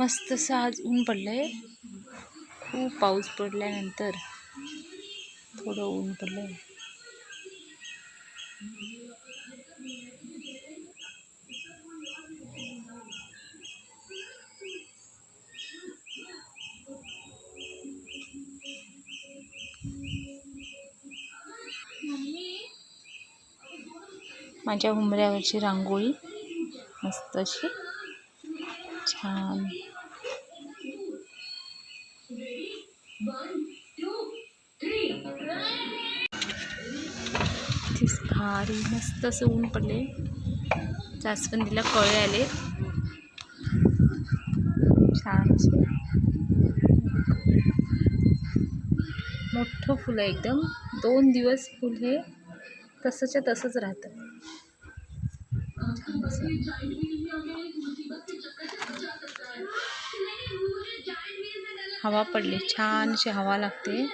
मस्त असं आज ऊन पडलंय. खूप पाऊस पडल्यानंतर थोडं ऊन पडलंय. माझ्या उंबऱ्यावरची रांगोळी. मस्त अशी. छान. भारी मस्त असं ऊन पडले जास्वंदीला कळे आले. छान मोठं फुलं एकदम. दोन दिवस फुल हे तसंच्या तसंच राहतं. हवा पडली छान अशी हवा लागते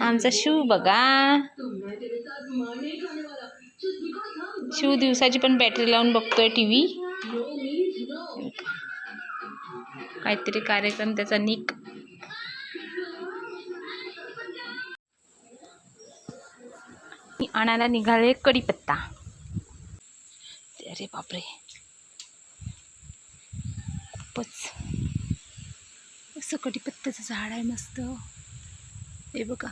आमचा शिव बघा शिव दिवसाची पण बॅटरी लावून बघतोय टी व्ही काहीतरी कार्यक्रम त्याचा निक आणायला निघाले कढीपत्ता. अरे बापरे. खूपच. असं कढीपत्त्याचं झाड आहे मस्त. हे बघा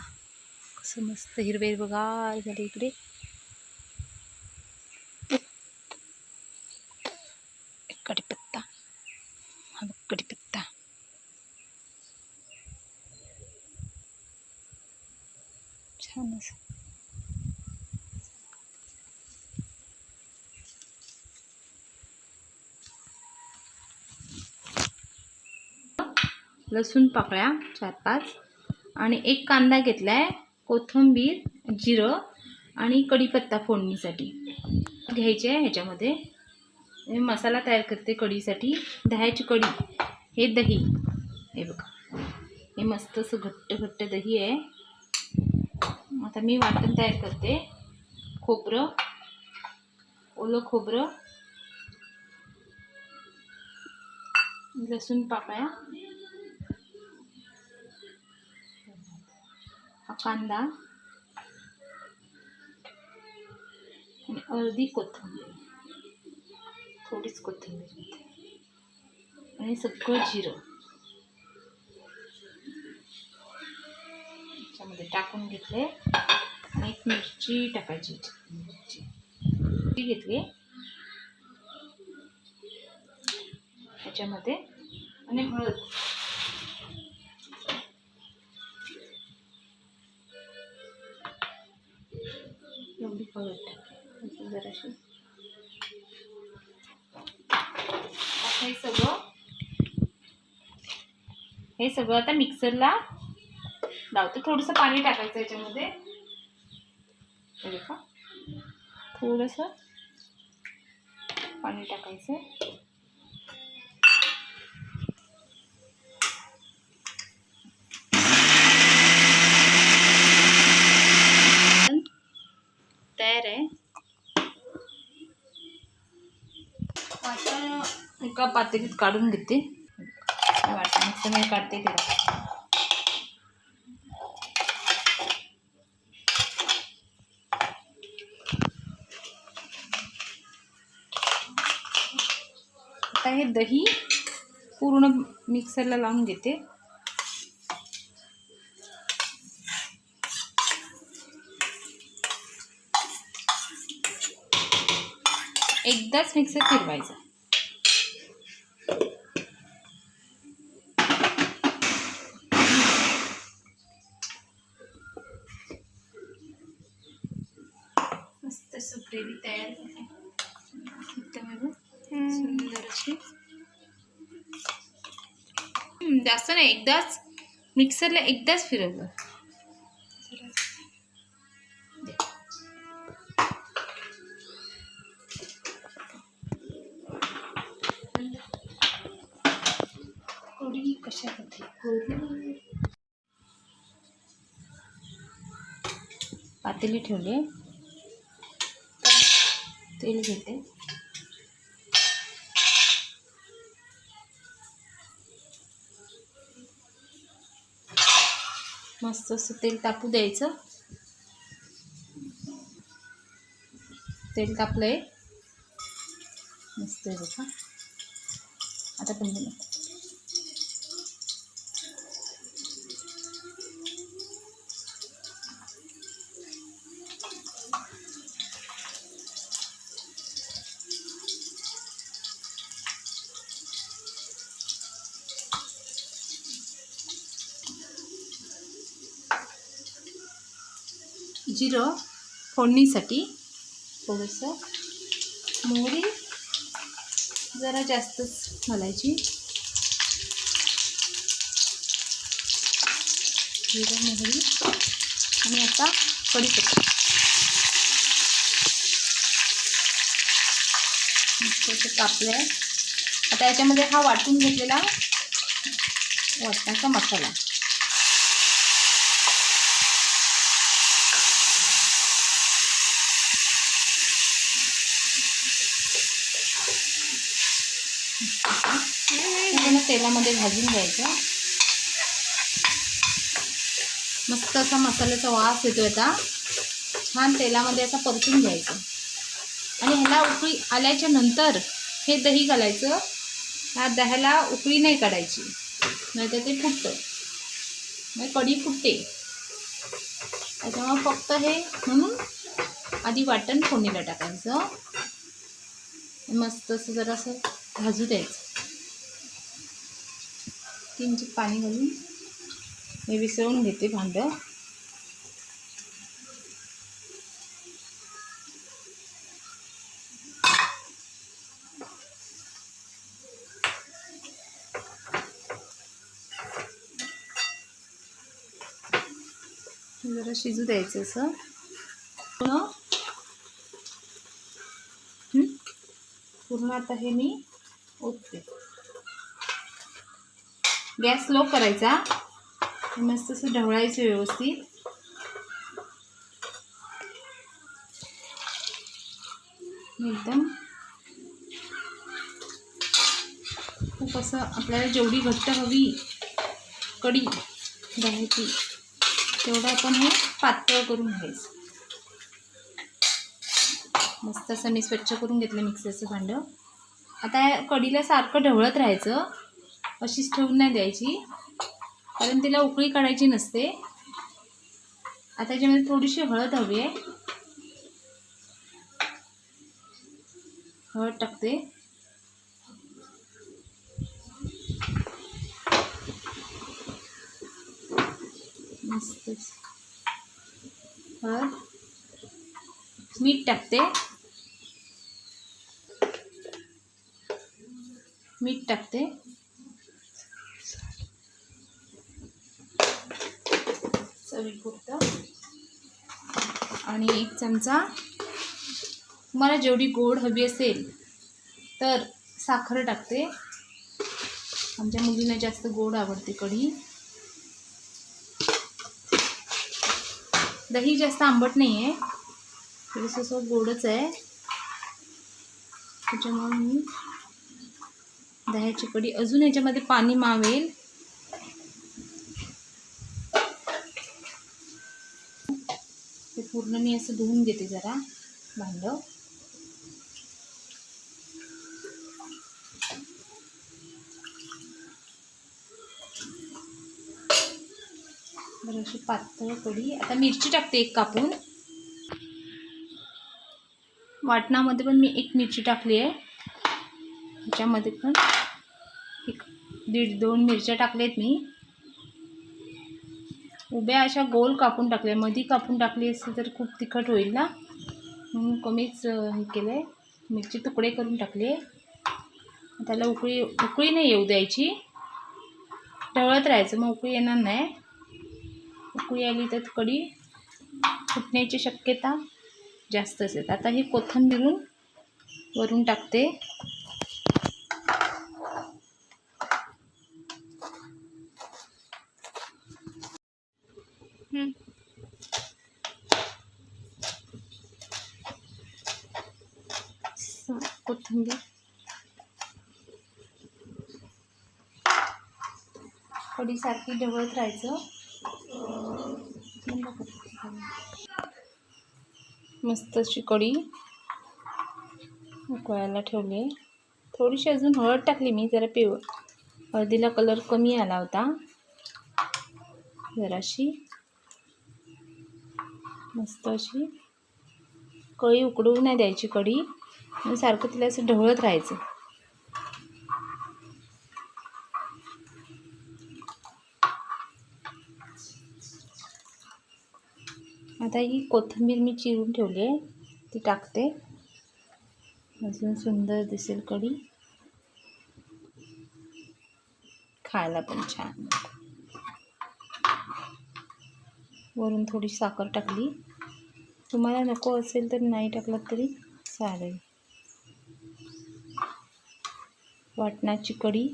कसं मस्त हिरवे हिरवगार झाले इकडे कढीपत्ता हा बघ कढीपत्ता छान असं लसूण पाकळ्या चार पाच. आणि एक कांदा घेतला आहे कोथिंबीर जिरं आणि कढीपत्ता फोडणीसाठी. घ्यायचे आहे ह्याच्यामध्ये. मसाला तयार करते कढीसाठी. दह्याची कढी हे दही. हे बघा. हे मस्त असं घट्ट घट्ट दही आहे. आता मी वाटण तयार करते. खोबरं. ओलं खोबरं. लसूण पाकळ्या. हा कांदा. आणि अर्धी कोथिंबीर. थोडीच कोथिंबीर आणि सगळं जिरं. त्याच्यामध्ये टाकून घेतले. आणि एक मिरची टाकायची. मिरची. घेतली. त्याच्यामध्ये आणि हळद. हळद जराशी. आता हे सगळं हे सगळं आता मिक्सरला लावते. थोडंसं पाणी टाकायचं याच्यामध्ये. थोडंसं. पाणी टाकायचं तयार आहे वाटण एका पातेलीत काढून घेते? वाटण मी काढते तिला आता हे दही पूर्ण मिक्सरला लावून घेते. एकदाच मिक्सर फिरवायचा. ग्रेव्ही तयार एकदम. सुंदर अशी. जास्त नाही एकदाच मिक्सरला एकदाच फिरवलं कशा पातेली ठेवले. तेल घेते. मस्त असं तेल तापू द्यायचं. तेल तापलंय. मस्त आहे बघा. आता पण जिरं फोडणीसाठी थोडंसं मोहरी जरा जास्तच घालायची. जिरं मोहरी आणि आता कढीपत्ता. मस्त कापलं आहे आता याच्यामध्ये हा वाटून घेतलेला वाटण्याचा मसाला पूर्ण तेलामध्ये भाजून घ्यायचं. मस्त असा मसाल्याचा वास येतो आता. छान तेलामध्ये असा परतून घ्यायचं. आणि ह्याला उकळी आल्याच्यानंतर हे दही घालायचं. ह्या दह्याला उकळी नाही काढायची. नाहीतर ते फुटतं. म्हणजे कढी फुटते. त्याच्यामुळे फक्त हे म्हणून आधी वाटण फोडणीला टाकायचं. मस्त असं जरासं भाजू द्यायचं. किंचित पाणी घालून हे विसळून घेते भांडं. जरा शिजू द्यायचं असं. पूर्ण आता हे मी ओतते. गॅस स्लो करायचा. मस्त असं ढवळायचं व्यवस्थित. एकदम. खूप असं आपल्याला जेवढी घट्ट हवी कढी दह्याची तेवढं आपण हे पातळ करून घ्यायचं. मस्त असं मी स्वच्छ करून घेतलं मिक्सरचं भांडं. आता कडीला कढीला सारखं ढवळत राहायचं. अशीच ठेवून नाही द्यायची. कारण तिला उकळी काढायची नसते. आता याच्यामध्ये थोडीशी हळद हवी आहे. हळद टाकते. मस्त. हळद. मीठ टाकते. मीठ टाकते. चवीपुरतं आणि एक चमचा तुम्हाला जेवढी गोड हवी असेल तर साखर टाकते. आमच्या मुलींना जास्त गोड आवडते कढी. दही जास्त आंबट नाही आहे थोडंसं गोडच आहे. त्याच्यामुळे मी दह्याची कढी अजून याच्यामध्ये पाणी मावेल. पूर्ण मी असं धुवून घेते जरा भांडं. बरं अशी पातळ कढी. आता मिरची टाकते एक कापून. वाटणामध्ये पण मी एक मिरची टाकली आहे. ह्याच्यामध्ये पण एक दीड दोन मिरच्या टाकल्यात मी. उभ्या अशा गोल कापून टाकल्या. मधी कापून टाकली असती तर खूप तिखट होईल ना? म्हणून कमीच हे केलं आहे मिरची तुकडे करून टाकले. त्याला उकळी उकळी नाही येऊ द्यायची. ढवळत राहायचं मग उकळी येणार नाही. उकळी आली तर कडी फुटण्याची शक्यता जास्त असेल आता ही कोथंबीरून वरून टाकते. कोथिंबीर कढीसारखी ढवळत राहायचं. मस्त अशी कढी उकळायला ठेवली. थोडीशी अजून हळद टाकली मी जरा पिव हळदीला कलर कमी आला होता. जराशी. मस्त अशी. कळी उकडू नाही द्यायची कढी. आणि सारखं तिला असं ढवळत राहायचं. आता ही कोथिंबीर मी चिरून ठेवली आहे. ती टाकते. अजून सुंदर दिसेल कढी. खायला पण छान. वरून थोडी साखर टाकली. तुम्हाला नको असेल तर नाही टाकलं तरी चालेल. वाटणाची कढी